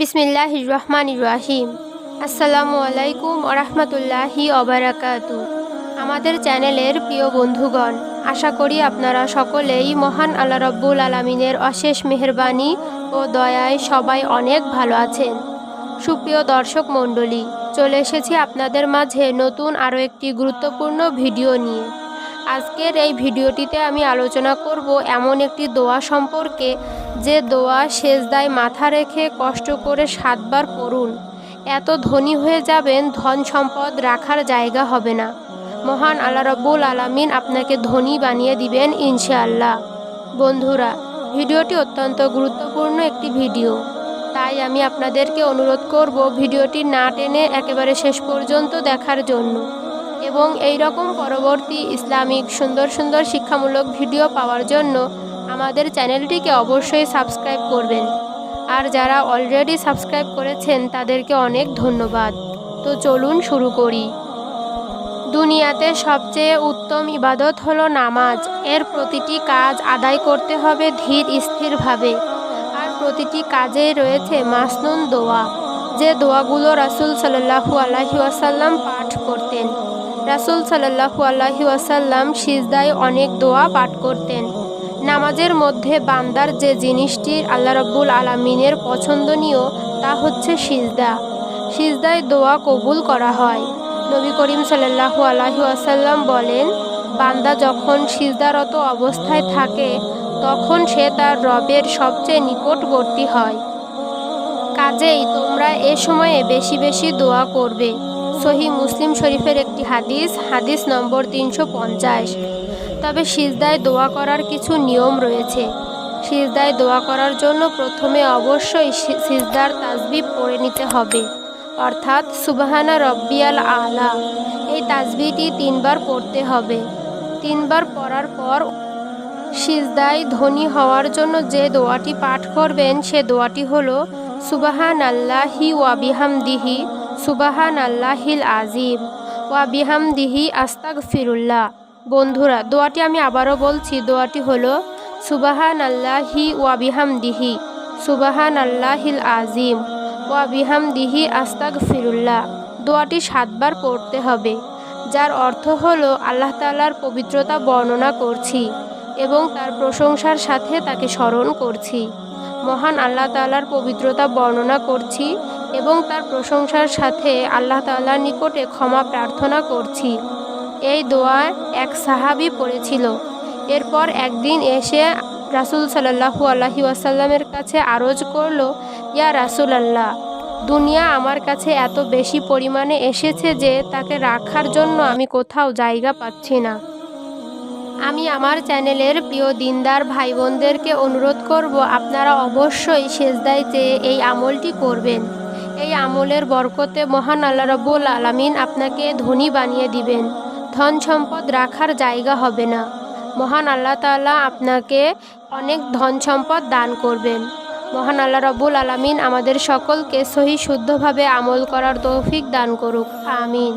বিসমিল্লাহ রহমান রাহিম। আসসালামু আলাইকুম ওরহমতুল্লাহি অবরাকাতু আমাদের চ্যানেলের প্রিয় বন্ধুগণ, আশা করি আপনারা সকলেই মহান আল্লাহ রব্বুল আলমিনের অশেষ মেহরবানি ও দয়ায় সবাই অনেক ভালো আছেন। সুপ্রিয় দর্শক মণ্ডলী, চলে এসেছি আপনাদের মাঝে নতুন আরও একটি গুরুত্বপূর্ণ ভিডিও নিয়ে। আজকের এই ভিডিওটিতে আমি আলোচনা করব এমন একটি দোয়া সম্পর্কে যে দোয়া সেজদায় মাথা রেখে কষ্ট করে সাতবার পড়ুন। এত ধনী হয়ে যাবেন, ধন সম্পদ রাখার জায়গা হবে না। মহান আল্লাহ রব্বুল আলামিন আপনাকে ধনী বানিয়ে দিবেন ইনশাআল্লাহ। বন্ধুরা, ভিডিওটি অত্যন্ত গুরুত্বপূর্ণ একটি ভিডিও। তাই আমি আপনাদেরকে অনুরোধ করব ভিডিওটি না টেনে একেবারে শেষ পর্যন্ত দেখার জন্য। এবং এই রকম পরবর্তী ইসলামিক সুন্দর সুন্দর শিক্ষামূলক ভিডিও পাওয়ার জন্য আমাদের চ্যানেলটিকে অবশ্যই সাবস্ক্রাইব করবেন। আর যারা অলরেডি সাবস্ক্রাইব করেছেন, তাদেরকে অনেক ধন্যবাদ। তো চলুন শুরু করি। দুনিয়াতে সবচেয়ে উত্তম ইবাদত হলো নামাজ। এর প্রতিটি কাজ আদায় করতে হবে ধীর স্থিরভাবে। আর প্রতিটি কাজেই রয়েছে মাসনুন দোয়া। যে দোয়াগুলো রাসুল সাল্লাহু আলাহি ওয়াসাল্লাম পাঠ করতেন। রাসুল সাল্লাহু আলাহি ওয়াসাল্লাম সিজদায় অনেক দোয়া পাঠ করতেন। নামাজের মধ্যে বান্দার যে জিনিসটির আল্লাহ রব্বুল আলমিনের পছন্দনীয়, তা হচ্ছে সিজদা। সিজদায় দোয়া কবুল করা হয়। নবী করিম সাল্লাহু আলাহি আসাল্লাম বলেন, বান্দা যখন সিজদারত অবস্থায় থাকে, তখন সে তার রবের সবচেয়ে নিকটবর্তী হয়। কাজেই তোমরা এ সময়ে বেশি বেশি দোয়া করবে। সহি মুসলিম শরীফের একটি হাদিস হাদিস নম্বর তিনশো পঞ্চাশ। তবে সিজদায় দোয়া করার কিছু নিয়ম রয়েছে। সিজদায় দোয়া করার জন্য প্রথমে অবশ্যই সিজদার তাজবি পড়ে নিতে হবে। অর্থাৎ সুবাহানা রব্বিয়াল আলা। এই তাজবিটি তিনবার পড়তে হবে। তিনবার পড়ার পর সিজদায় ধনী হওয়ার জন্য যে দোয়াটি পাঠ করবেন, সে দোয়াটি হল সুবাহান আল্লাহি ওয়াবিহামদিহি সুবাহান আল্লাহিল আজিম। ওয়াবিহামদিহি আস্তাক ফিরুল্লাহ বন্ধুরা, দোয়াটি আমি আবারও বলছি, দোয়াটি হলো সুবাহান আল্লাহি ওয়াবিহামদিহি সুবাহান আল্লাহিল আজিম ওয়াবিহামদিহি আস্তাক ফিরুল্লাহ দোয়াটি সাতবার পড়তে হবে, যার অর্থ হলো, আল্লাহ তালার পবিত্রতা বর্ণনা করছি এবং তার প্রশংসার সাথে তাকে স্মরণ করছি। মহান আল্লাহ তালার পবিত্রতা বর্ণনা করছি এবং তার প্রশংসার সাথে আল্লাহ তাল্লার নিকটে ক্ষমা প্রার্থনা করছি। এই দোয়া এক সাহাবি পড়েছিল। এরপর একদিন এসে রাসুল সাল্লাহু আল্লাহি ওয়াসাল্লামের কাছে আরজ করল, ইয়া রাসুল আল্লাহ দুনিয়া আমার কাছে এত বেশি পরিমাণে এসেছে যে তাকে রাখার জন্য আমি কোথাও জায়গা পাচ্ছি না। আমি আমার চ্যানেলের প্রিয় দিনদার ভাই বোনদেরকে অনুরোধ করব, আপনারা অবশ্যই সেজদায় চেয়ে এই আমলটি করবেন। এই আমলের বরকতে মহান আল্লাহ রব্বুল আলমিন আপনাকে ধনী বানিয়ে দিবেন। ধন সম্পদ রাখার জায়গা হবে না। মহান আল্লাহ তাল্লাহ আপনাকে অনেক ধন সম্পদ দান করবেন। মহান আল্লাহ রব্বুল আলমিন আমাদের সকলকে সহি শুদ্ধভাবে আমল করার তৌফিক দান করুক। আমিন।